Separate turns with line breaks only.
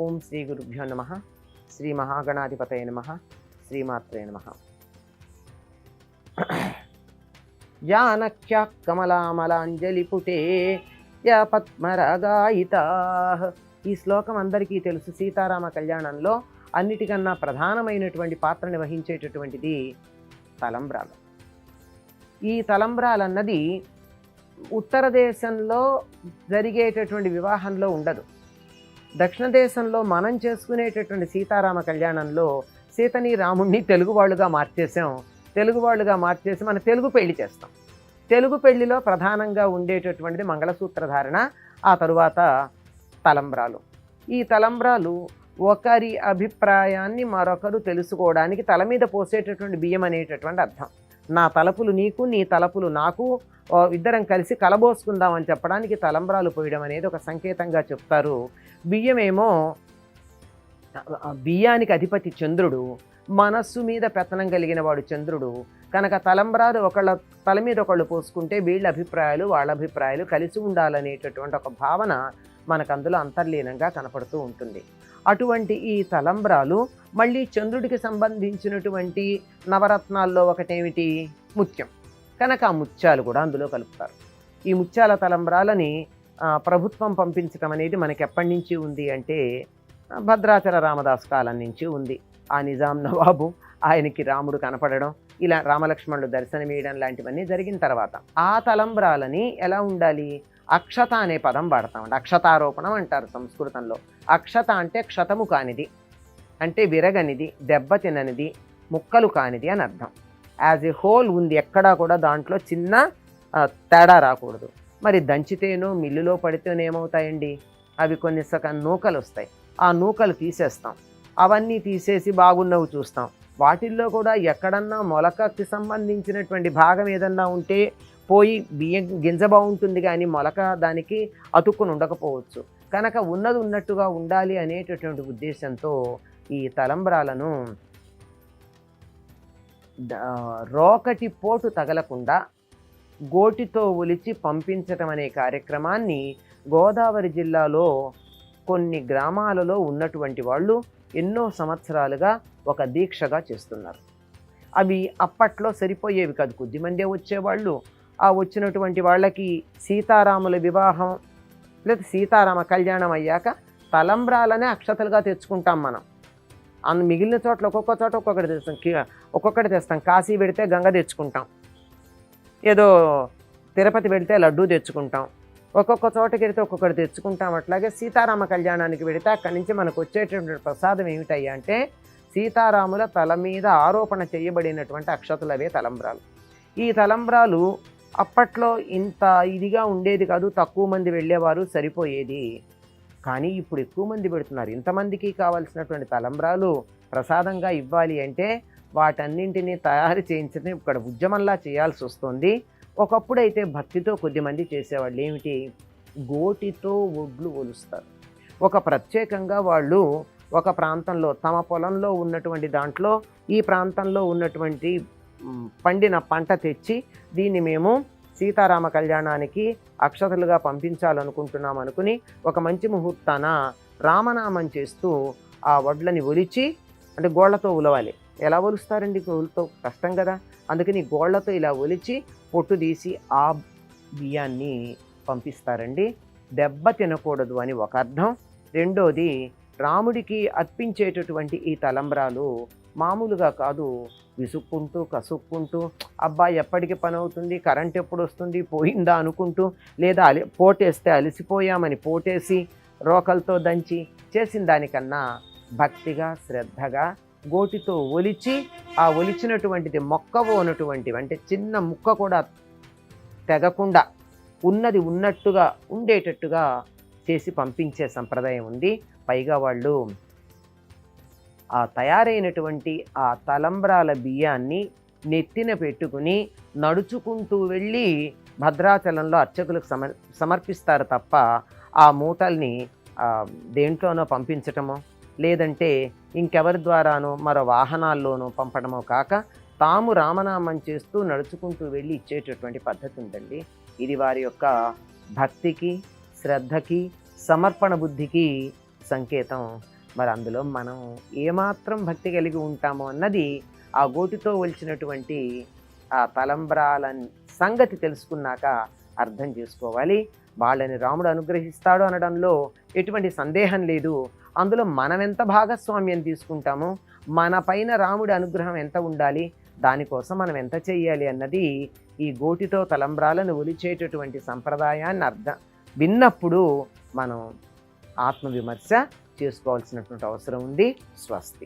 ఓం శ్రీ గురుభ్యో నమ. శ్రీ మహాగణాధిపతయ నమ. శ్రీమాత్రే నమ. జానఖ్య కమలామలాంజలిపుటే యా పద్మరాగాయితా. ఈ శ్లోకం అందరికీ తెలుసు. సీతారామ కళ్యాణంలో అన్నిటికన్నా ప్రధానమైనటువంటి పాత్రని వహించేటటువంటిది తలంబ్రాలు. ఈ తలంబ్రాలన్నది ఉత్తర దేశంలో జరిగేటటువంటి వివాహంలో ఉండదు. దక్షిణ దేశంలో మనం చేసుకునేటటువంటి సీతారామ కళ్యాణంలో సీతని రాముణ్ణి తెలుగు వాళ్ళుగా మార్చేసాం. తెలుగు వాళ్ళుగా మార్చేసి మన తెలుగు పెళ్ళి చేస్తాం. తెలుగు పెళ్ళిలో ప్రధానంగా ఉండేటటువంటిది మంగళసూత్రధారణ ఆ తరువాత తలంబ్రాలు. ఈ తలంబ్రాలు ఒకరి అభిప్రాయాన్ని మరొకరు తెలుసుకోవడానికి తల మీద పోసేటటువంటి బియ్యం అనేటటువంటి అర్థం. నా తలపులు నీకు నీ తలపులు నాకు ఇద్దరం కలిసి కలబోసుకుందాం అని చెప్పడానికి తలంబ్రాలు పోయడం అనేది ఒక సంకేతంగా చెప్తారు. బియ్యమేమో బియ్యానికి అధిపతి చంద్రుడు మనస్సు మీద పెత్తనం కలిగిన వాడు చంద్రుడు. కనుక తలంబ్రాలు ఒకళ్ళ తల మీద ఒకళ్ళు పోసుకుంటే వీళ్ళ అభిప్రాయాలు వాళ్ళ అభిప్రాయాలు కలిసి ఉండాలనేటటువంటి ఒక భావన మనకు అందులో అంతర్లీనంగా కనపడుతూ ఉంటుంది. అటువంటి ఈ తలంబ్రాలు మళ్ళీ చంద్రుడికి సంబంధించినటువంటి నవరత్నాల్లో ఒకటేమిటి? ముత్యం. కనుక ఆ ముత్యాలు కూడా అందులో కలుపుతారు. ఈ ముత్యాల తలంబ్రాలని ప్రభుత్వం పంపించడం అనేది మనకి ఎప్పటి నుంచి ఉంది అంటే భద్రాచల రామదాస్ కాలం నుంచి ఉంది. ఆ నిజాం నవాబు ఆయనకి రాముడు కనపడడం ఇలా రామలక్ష్మణుడు దర్శనమీయడం లాంటివన్నీ జరిగిన తర్వాత ఆ తలంబ్రాలని ఎలా ఉండాలి? అక్షత అనే పదం వాడతామండి అక్షతారోపణం అంటారు సంస్కృతంలో. అక్షత అంటే క్షతము కానిది అంటే విరగనిది దెబ్బతిననిది ముక్కలు కానిది అని అర్థం. యాజ్ ఏ హోల్ ఉంది. ఎక్కడా కూడా దాంట్లో చిన్న తేడా రాకూడదు. మరి దంచితేనో మిల్లులో పడితేనో ఏమవుతాయండి? అవి కొన్ని సగం నూకలు వస్తాయి. ఆ నూకలు తీసేస్తాం. అవన్నీ తీసేసి బాగున్నవి చూస్తాం. వాటిల్లో కూడా ఎక్కడన్నా మొలకకి సంబంధించినటువంటి భాగం ఏదన్నా ఉంటే పోయి బియ్యం గింజ బాగుంటుంది కానీ మొలక దానికి అతుక్కుని ఉండకపోవచ్చు. కనుక ఉన్నది ఉన్నట్టుగా ఉండాలి అనేటటువంటి ఉద్దేశంతో ఈ తలంబ్రాలను రోకటి పోటు తగలకుండా గోటితో ఒలిచి పంపించటం అనే కార్యక్రమాన్ని గోదావరి జిల్లాలో కొన్ని గ్రామాలలో ఉన్నటువంటి వాళ్ళు ఎన్నో సంవత్సరాలుగా ఒక దీక్షగా చేస్తున్నారు. అవి అప్పట్లో సరిపోయేవి కాదు. కొద్దిమందే వచ్చేవాళ్ళు. ఆ వచ్చినటువంటి వాళ్ళకి సీతారాముల వివాహం లేదా సీతారామ కళ్యాణం అయ్యాక తలంబ్రాలనే అక్షతలుగా తెచ్చుకుంటాం మనం. అందు మిగిలిన చోట్ల ఒక్కొక్క చోట ఒక్కొక్కటి తెస్తాం. ఒక్కొక్కటి తెస్తాం. కాశీ పెడితే గంగ తెచ్చుకుంటాం. ఏదో తిరుపతి పెడితే లడ్డూ తెచ్చుకుంటాం. ఒక్కొక్క చోటకి వెళితే ఒక్కొక్కటి తెచ్చుకుంటాం. అట్లాగే సీతారామ కళ్యాణానికి వెడితే అక్కడి నుంచి మనకు వచ్చేటటువంటి ప్రసాదం ఏమిటయ్యా అంటే సీతారాముల తల మీద ఆరోపణ చేయబడినటువంటి అక్షతలవే తలంబ్రాలు. ఈ తలంబ్రాలు అప్పట్లో ఇంత ఇదిగా ఉండేది కాదు తక్కువ మంది వెళ్ళేవారు సరిపోయేది. కానీ ఇప్పుడు ఎక్కువ మంది పెడుతున్నారు. ఇంతమందికి కావాల్సినటువంటి తలంబ్రాలు ప్రసాదంగా ఇవ్వాలి అంటే వాటన్నింటినీ తయారు చేయించడం ఇక్కడ ఉద్యమంలా చేయాల్సి వస్తుంది. ఒకప్పుడైతే భక్తితో కొద్దిమంది చేసేవాళ్ళు ఏమిటి? గోటితో ఒడ్లు ఒలుస్తారు. ఒక ప్రత్యేకంగా వాళ్ళు ఒక ప్రాంతంలో తమ పొలంలో ఉన్నటువంటి దాంట్లో ఈ ప్రాంతంలో ఉన్నటువంటి పండిన పంట తెచ్చి దీన్ని మేము సీతారామ కళ్యాణానికి అక్షతలుగా పంపించాలనుకుంటున్నాం అనుకుని ఒక మంచి ముహూర్తాన రామనామం చేస్తూ ఆ వడ్లని ఒలిచి అంటే గోళ్ళతో ఉలవాలి. ఎలా ఒలుస్తారండి గోళ్ళతో కష్టం కదా. అందుకని గోళ్ళతో ఇలా ఒలిచి పొట్టు తీసి ఆ బియ్యాన్ని పంపిస్తారండి. దెబ్బ తినకూడదు అని ఒక అర్థం. రెండోది రాముడికి అర్పించేటటువంటి ఈ తలంబ్రాలు మామూలుగా కాదు. విసుక్కుంటూ కసుక్కుంటూ అబ్బా ఎప్పటికి పని అవుతుంది కరెంట్ ఎప్పుడు వస్తుంది పోయిందా అనుకుంటూ లేదా అలి పోటేస్తే అలసిపోయామని పోటేసి రోకలతో దంచి చేసిన దానికన్నా భక్తిగా శ్రద్ధగా గోటితో ఒలిచి ఆ ఒలిచినటువంటిది మొక్కవోనటువంటివి అంటే చిన్న ముక్క కూడా తెగకుండా ఉన్నది ఉన్నట్టుగా ఉండేటట్టుగా చేసి పంపించే సంప్రదాయం ఉంది. పైగా వాళ్ళు ఆ తయారైనటువంటి ఆ తలంబ్రాల బియ్యాన్ని నెత్తిన పెట్టుకుని నడుచుకుంటూ వెళ్ళి భద్రాచలంలో అర్చకులకు సమర్ సమర్పిస్తారు తప్ప ఆ మూటల్ని దేంట్లోనో పంపించటమో లేదంటే ఇంకెవరి ద్వారానో మరో వాహనాల్లోనో పంపడమో కాక తాము రామనామం చేస్తూ నడుచుకుంటూ వెళ్ళి ఇచ్చేటటువంటి పద్ధతి ఉందండి. ఇది వారి యొక్క భక్తికి శ్రద్ధకి సమర్పణ బుద్ధికి సంకేతం. మరి అందులో మనం ఏమాత్రం భక్తి కలిగి ఉంటామో అన్నది ఆ గోటితో ఒలిచినటువంటి ఆ తలంబ్రాల సంగతి తెలుసుకున్నాక అర్థం చేసుకోవాలి. వాళ్ళని రాముడు అనుగ్రహిస్తాడు అనడంలో ఎటువంటి సందేహం లేదు. అందులో మనం ఎంత భాగస్వామ్యం తీసుకుంటామో మన పైన రాముడి అనుగ్రహం ఎంత ఉండాలి దానికోసం మనం ఎంత చేయాలి అన్నది ఈ గోటితో తలంబ్రాలను ఒలిచేటటువంటి సంప్రదాయాన్ని అర్థం విన్నప్పుడు మనం ఆత్మవిమర్శ చేసుకోవాల్సినటువంటి అవసరం ఉంది. స్వస్తి.